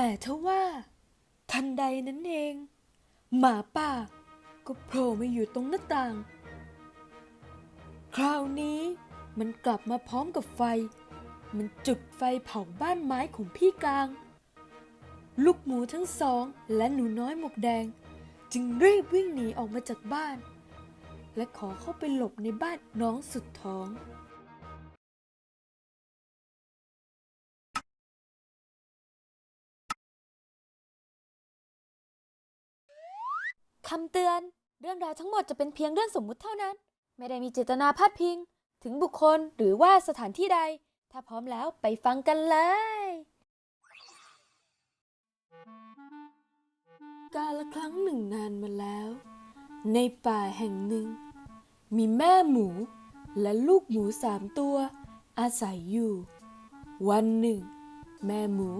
แต่ทว่า ทันใดนั้นเอง หมาป่าก็โผล่มาอยู่ตรงหน้าต่าง คราวนี้มันกลับมาพร้อมกับไฟ มันจุดไฟเผาบ้านไม้ของพี่กลาง ลูกหมูทั้งสองและหนูน้อยหมวกแดง จึงรีบวิ่งหนีออกมาจากบ้าน และขอเข้าไปหลบในบ้านน้องสุดท้อง คำเตือน เรื่องราวทั้งหมดจะเป็นเพียงเรื่องสมมุติเท่านั้น ไม่ได้มีเจตนาพาดพิง ถึงบุคคลหรือว่าสถานที่ใด ถ้าพร้อมแล้วไปฟังกันเลย กาละครั้งหนึ่งนานมาแล้ว ในป่าแห่งหนึ่ง มีแม่หมูและลูกหมูสามตัว อาศัยอยู่ วันหนึ่ง แม่หมู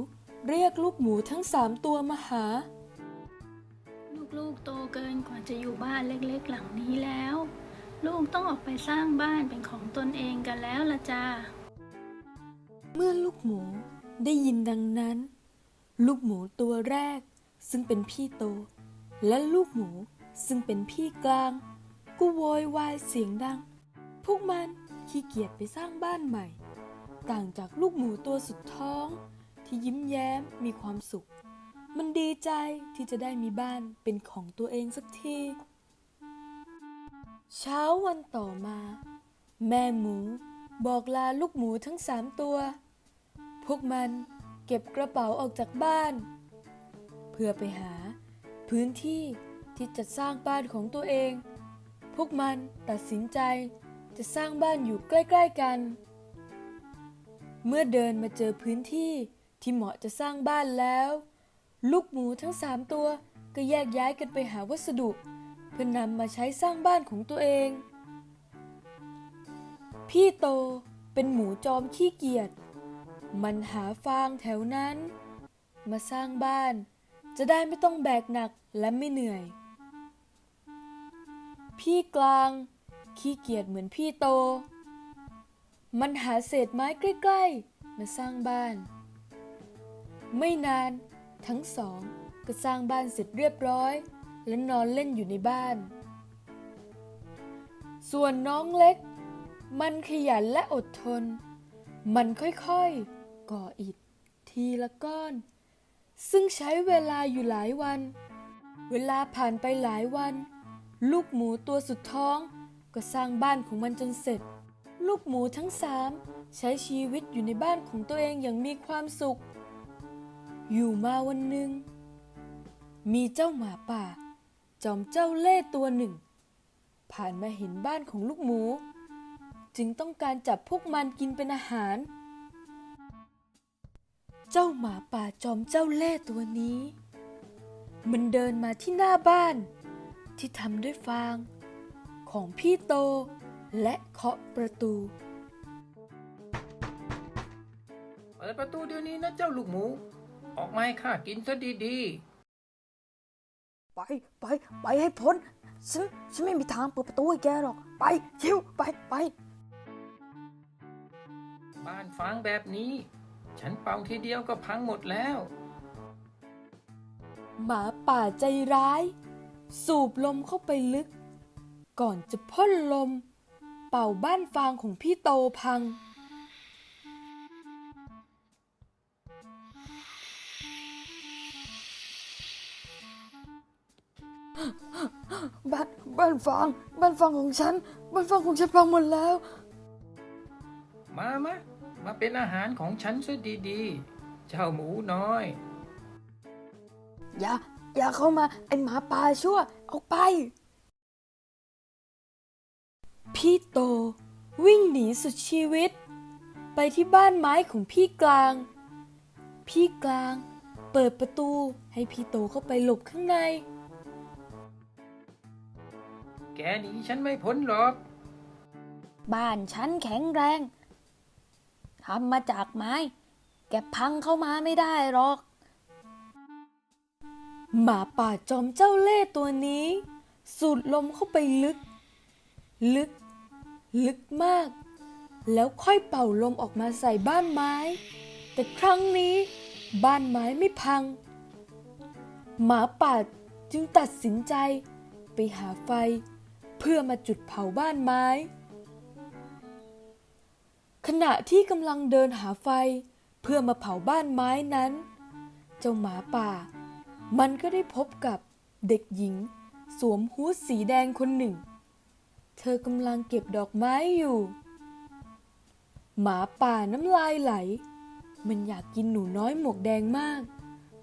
เรียกลูกหมูทั้งสามตัวมาหา ลูกโตเกินกว่าจะอยู่บ้านเล็กๆหลังนี้แล้ว ลูกต้องออกไปสร้างบ้านเป็นของตนเองกันแล้วละจ้าเมื่อลูกหมูได้ยินดังนั้น ลูกหมูตัวแรก ซึ่งเป็นพี่โต และลูกหมูซึ่งเป็นพี่กลาง ก็โวยวายเสียงดัง พวกมันขี้เกียจไปสร้างบ้านใหม่ ต่างจากลูกหมูตัวสุดท้อง ที่ยิ้มแย้มมีความสุข มันดีใจที่จะได้มีบ้านเป็นของตัวเองสักที เช้าวันต่อมา แม่หมูบอกลาลูกหมูทั้งสามตัว พวกมันเก็บกระเป๋าออกจากบ้าน เพื่อไปหาพื้นที่ที่จะสร้างบ้านของตัวเอง พวกมันตัดสินใจจะสร้างบ้านอยู่ใกล้ ๆกัน เมื่อเดินมาเจอพื้นที่ที่เหมาะจะสร้างบ้านแล้ว ลูกหมูทั้งสามตัวก็แยกย้ายกันไปหาวัสดุ เพื่อนำมาใช้สร้างบ้านของตัวเอง พี่โตเป็นหมูจอมขี้เกียจ มันหาฟางแถวนั้น มาสร้างบ้าน จะได้ไม่ต้องแบกหนักและไม่เหนื่อย พี่กลางขี้เกียจเหมือนพี่โต มันหาเศษไม้ใกล้ๆ มาสร้างบ้าน ไม่นาน ทั้งสองก็สร้างบ้านเสร็จเรียบร้อย และนอนเล่นอยู่ในบ้าน ส่วนน้องเล็ก มันขยันและอดทน มันค่อยๆ ก่ออิฐ ทีละก้อน ซึ่งใช้เวลาอยู่หลายวัน เวลาผ่านไปหลายวัน ลูกหมูตัวสุดท้อง ก็สร้างบ้านของมันจนเสร็จ ลูกหมูทั้งสามใช้ชีวิตอยู่ในบ้านของตัวเองอย่างมีความสุข อยู่มาวันหนึ่ง มีเจ้าหมาป่า จอมเจ้าเล่ตัวหนึ่ง ผ่านมาเห็นบ้านของลูกหมู จึงต้องการจับพวกมันกินเป็นอาหาร เจ้าหมาป่าจอมเจ้าเล่ตัวนี้ มันเดินมาที่หน้าบ้าน ที่ทำด้วยฟาง ของพี่โต และเคาะประตูเปิดประตูเดี๋ยวนี้นะเจ้าลูกหมู ออกมาให้ข้ากินซะดีไปไปไปให้พ้น ฉันฉันไม่มีทางเปิดประตูให้แกหรอก ไปชิวไปไป ๆ บ้านฟางแบบนี้ ฉันเป่าทีเดียวก็พังหมดแล้ว หมาป่าใจร้าย สูบลมเข้าไปลึก ก่อนจะพ่นลม เป่าบ้านฟางของพี่โตพัง บ้านบ้านฟางบ้านฟางของฉัน บ้านฟางของฉันพังหมดแล้ว มามะมาเป็นอาหารของฉันซะดีๆ เจ้าหมูน้อย อย่า อย่าเข้ามา ไอหมาป่าชั่ว ออกไป พี่โต วิ่งหนีสุดชีวิต ไปที่บ้านไม้ของพี่กลาง พี่กลาง เปิดประตูให้พี่โตเข้าไปหลบข้างใน แกหนีฉันไม่พ้นหรอก บ้านฉันแข็งแรงทำมาจากไม้ แกพังเข้ามาไม่ได้หรอก หมาป่าจอมเจ้าเล่ห์ตัวนี้ สูดลมเข้าไปลึก ลึก ลึกมาก แล้วค่อยเป่าลมออกมาใส่บ้านไม้ แต่ครั้งนี้บ้านไม้ไม่พัง หมาป่าจึงตัดสินใจไปหาไฟ เพื่อมาจุดเผาบ้านไม้ ขณะที่กำลังเดินหาไฟ เพื่อมาเผาบ้านไม้นั้น เจ้าหมาป่า มันก็ได้พบกับเด็กหญิง สวมฮู้ดสีแดงคนหนึ่ง เธอกำลังเก็บดอกไม้อยู่ หมาป่าน้ำลายไหล มันอยากกินหนูน้อยหมวกแดงมาก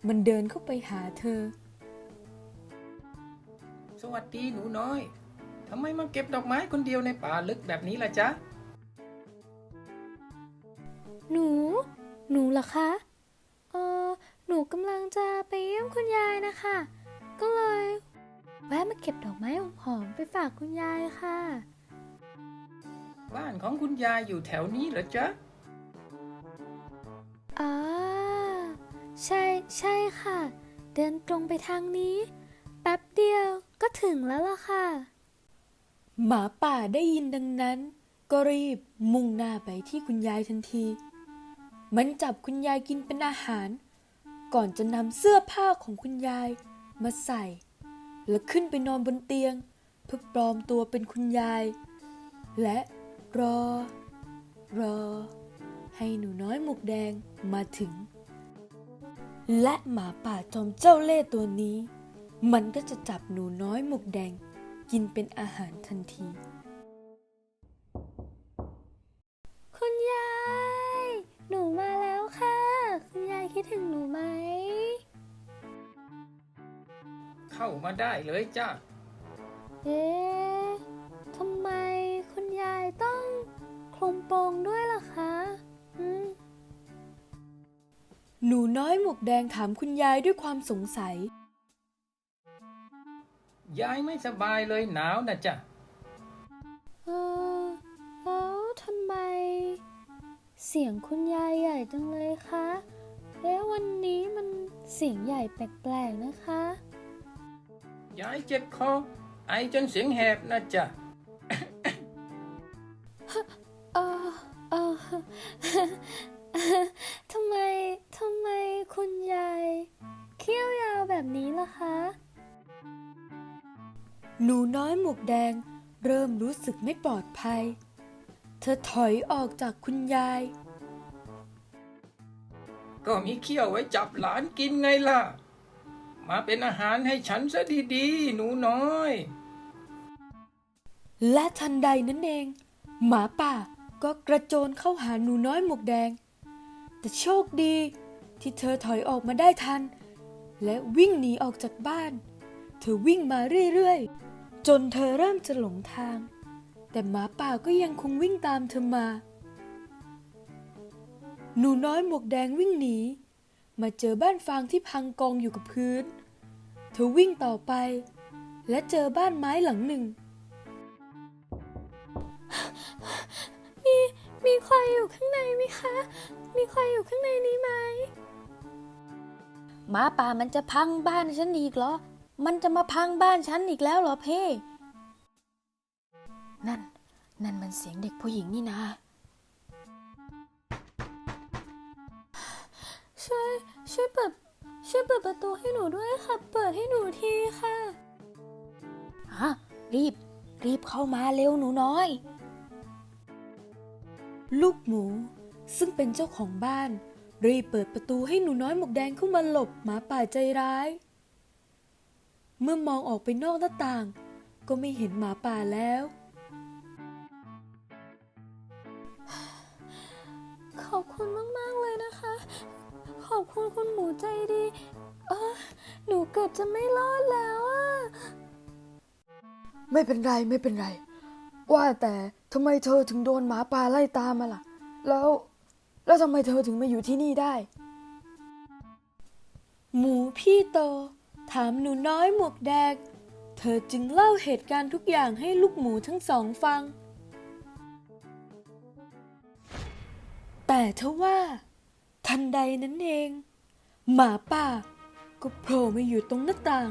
มันเดินเข้าไปหาเธอ สวัสดีหนูน้อย ทำไมมาเก็บดอกไม้คนเดียวในป่าลึกแบบนี้ล่ะจ๊ะ หนู หนูเหรอคะ เออ หนูกำลังจะไปเยี่ยมคุณยายนะคะ ก็เลย แวะมาเก็บดอกไม้หอมๆไปฝากคุณยายค่ะ บ้านของคุณยายอยู่แถวนี้เหรอจ๊ะอ่าใช่ ใช่ค่ะ เดินตรงไปทางนี้ แป๊บเดียวก็ถึงแล้วล่ะค่ะ หมาป่าได้ยินดังนั้น ก็รีบมุ่งหน้าไปที่คุณยายทันที มันจับคุณยายกินเป็นอาหาร ก่อนจะนำเสื้อผ้าของคุณยายมาใส่ แล้วขึ้นไปนอนบนเตียง เพื่อปลอมตัวเป็นคุณยาย และรอ รอ ให้หนูน้อยหมวกแดงมาถึง และหมาป่าจอมเจ้าเล่ห์ตัวนี้ มันก็จะจับหนูน้อยหมวกแดง กินเป็นอาหารทันที คุณยาย หนูมาแล้วค่ะ คุณยายคิดถึงหนูไหม เข้ามาได้เลยจ้ะเอ๊ะทำไมคุณยายต้องคลุมโปงด้วยล่ะคะอืมหนูน้อยหมวกแดงถามคุณยายด้วยความสงสัย ยายไม่สบายเลยหนาวนะจ๊ะ เออ แล้วทำไม เสียงคุณยายใหญ่จังเลยคะ เอ๊ะวันนี้มันเสียงใหญ่แปลกๆนะคะ ยายเจ็บคอไอจนเสียงแหบนะจ๊ะ ริ่มรู้สึกไม่ปลอดภัย เธอถอยออกจากคุณยาย ก็มีเขี้ยวไว้จับหลานกินไงล่ะ มาเป็นอาหารให้ฉันซะดีๆ หนูน้อย และทันใดนั้นเอง หมาป่าก็กระโจนเข้าหาหนูน้อยหมวกแดง แต่โชคดีที่เธอถอยออกมาได้ทัน และวิ่งหนีออกจากบ้าน เธอวิ่งมาเรื่อยๆ จนเธอเริ่มจะหลงทาง แต่หมาป่าก็ยังคงวิ่งตามเธอมา หนูน้อยหมวกแดงวิ่งหนี มาเจอบ้านฟางที่พังกองอยู่กับพื้น เธอวิ่งต่อไป และเจอบ้านไม้หลังหนึ่ง มีมีใครอยู่ข้างในไหมคะ มีใครอยู่ข้างในนี้ไหมหมาป่ามันจะพังบ้านฉันอีกเหรอ มันจะมาพังบ้านฉันอีกแล้วเหรอเพ่นั่น นั่นมันเสียงเด็กผู้หญิงนี่นาช่วยช่วยเปิดช่วยเปิดประตูให้หนูด้วยค่ะ เปิดให้หนูทีค่ะฮะรีบ รีบเข้ามาเร็วหนูน้อย ลูกหมูซึ่งเป็นเจ้าของบ้าน รีบเปิดประตูให้หนูน้อยหมวกแดงเข้ามาหลบหมาป่าใจร้าย เมื่อมองออกไปนอกหน้าต่าง ก็ไม่เห็นหมาป่าแล้ว ขอบคุณมาก ๆ เลยนะคะ ขอบคุณคุณหมูใจดี เออหนูเกือบจะไม่รอดแล้วอะไม่เป็นไรไม่เป็นไร ว่าแต่ทำไมเธอถึงโดนหมาป่าไล่ตามมาล่ะ แล้ว แล้วทำไมเธอถึงมาอยู่ที่นี่ได้ หมูพี่โต ถามหนูน้อยหมวกแดง เธอจึงเล่าเหตุการณ์ทุกอย่างให้ลูกหมูทั้งสองฟัง แต่ทว่า ทันใดนั้นเอง หมาป่า ก็โผล่มาอยู่ตรงหน้าต่าง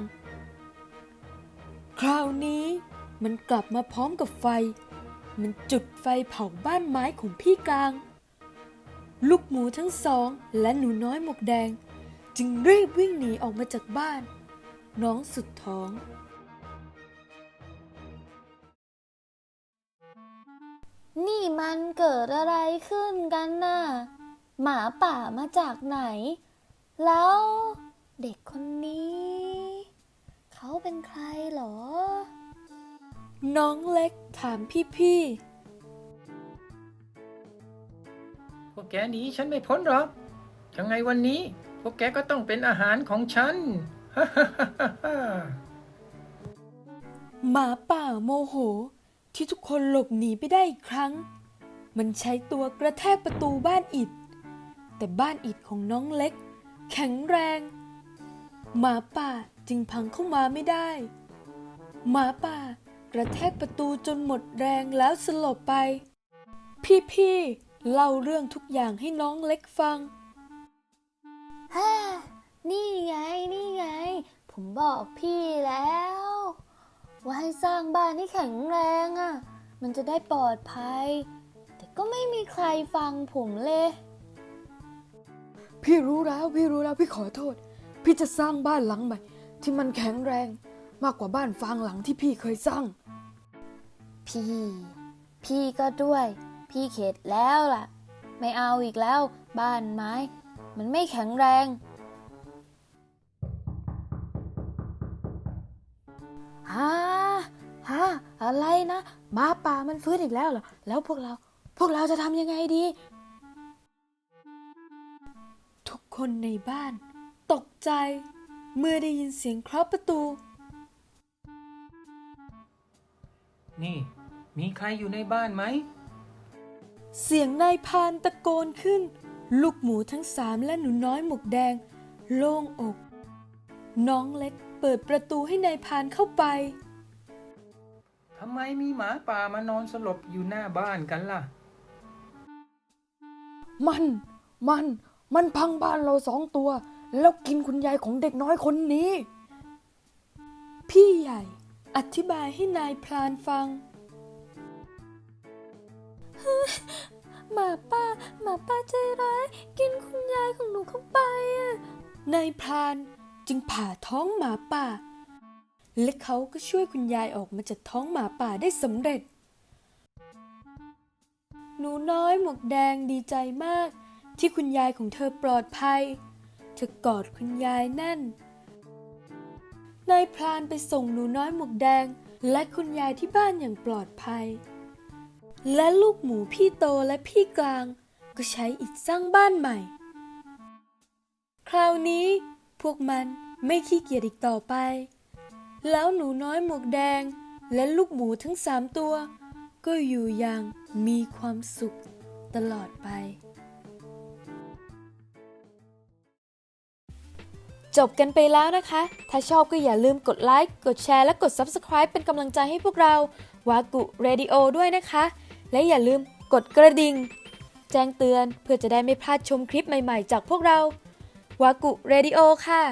คราวนี้มันกลับมาพร้อมกับไฟ มันจุดไฟเผาบ้านไม้ของพี่กลาง ลูกหมูทั้งสองและหนูน้อยหมวกแดง จึงรีบวิ่งหนีออกมาจากบ้าน น้องสุดท้อง นี่มันเกิดอะไรขึ้นกันน่ะ หมาป่ามาจากไหน แล้วเด็กคนนี้ เขาเป็นใครเหรอ น้องเล็กถามพี่พวกแกหนีฉันไม่พ้นหรอกยังไงวันนี้ พวกแกก็ต้องเป็นอาหารของฉัน หมาป่าโมโห ที่ทุกคนหลบหนีไปได้อีกครั้ง มันใช้ตัวกระแทกประตูบ้านอิด แต่บ้านอิดของน้องเล็ก แข็งแรง หมาป่าจึงพังเข้ามาไม่ได้ หมาป่ากระแทกประตูจนหมดแรงแล้วสลบไป พี่ๆเล่าเรื่องทุกอย่างให้น้องเล็กฟังฮ่านี่ไงนี่ไง ผมบอกพี่แล้ว ว่าให้สร้างบ้านที่แข็งแรงอะ่ะ มันจะได้ปลอดภัย แต่ก็ไม่มีใครฟังผมเลย พี่รู้แล้วพี่รู้แล้วพี่ขอโทษ พี่จะสร้างบ้านหลังใหม่ ที่มันแข็งแรงมากกว่าบ้านฟางหลังที่พี่เคยสร้าง พี่ พี่ก็ด้วย พี่เข็ดแล้วล่ะ ไม่เอาอีกแล้ว บ้านไม้ มันไม่แข็งแรง ฮ่าฮ่าอะไรนะหมาป่ามันฟื้นอีกแล้วเหรอ แล้วพวกเรา พวกเราจะทำยังไงดี ทุกคนในบ้าน ตกใจ เมื่อได้ยินเสียงเคาะประตู นี่ มีใครอยู่ในบ้านไหม เสียงนายพรานตะโกนขึ้น ลูกหมูทั้งสามและหนูน้อยหมวกแดง โล่งอก น้องเล็กเปิดประตูให้นายพรานเข้าไป ทำไมมีหมาป่ามานอนสลบอยู่หน้าบ้านกันล่ะ มัน มัน มันพังบ้านเราสองตัว แล้วกินคุณยายของเด็กน้อยคนนี้ พี่ใหญ่ อธิบายให้นายพรานฟัง หมาป่าหมาป่าใจร้าย กินคุณยายของหนูเข้าไปอะนายพราน จึงผ่าท้องหมาป่า และเขาก็ช่วยคุณยายออกมาจากท้องหมาป่าได้สำเร็จ หนูน้อยหมวกแดงดีใจมาก ที่คุณยายของเธอปลอดภัย เธอกอดคุณยายแน่น นายพรานไปส่งหนูน้อยหมวกแดงและคุณยายที่บ้านอย่างปลอดภัย และลูกหมูพี่โตและพี่กลาง ก็ใช้อิฐสร้างบ้านใหม่ คราวนี้ พวกมันไม่ขี้เกียจอีกต่อไป แล้วหนูน้อยหมวกแดงและลูกหมูทั้งสามตัว ก็อยู่อย่างมีความสุขตลอดไป จบกันไปแล้วนะคะ ถ้าชอบก็อย่าลืมกดไลค์ กดแชร์และกด Subscribe เป็นกำลังใจให้พวกเราวากุเรดิโอด้วยนะคะ และอย่าลืมกดกระดิ่ง แจ้งเตือนเพื่อจะได้ไม่พลาดชมคลิปใหม่ๆ จากพวกเรา วากุเรดิโอค่ะ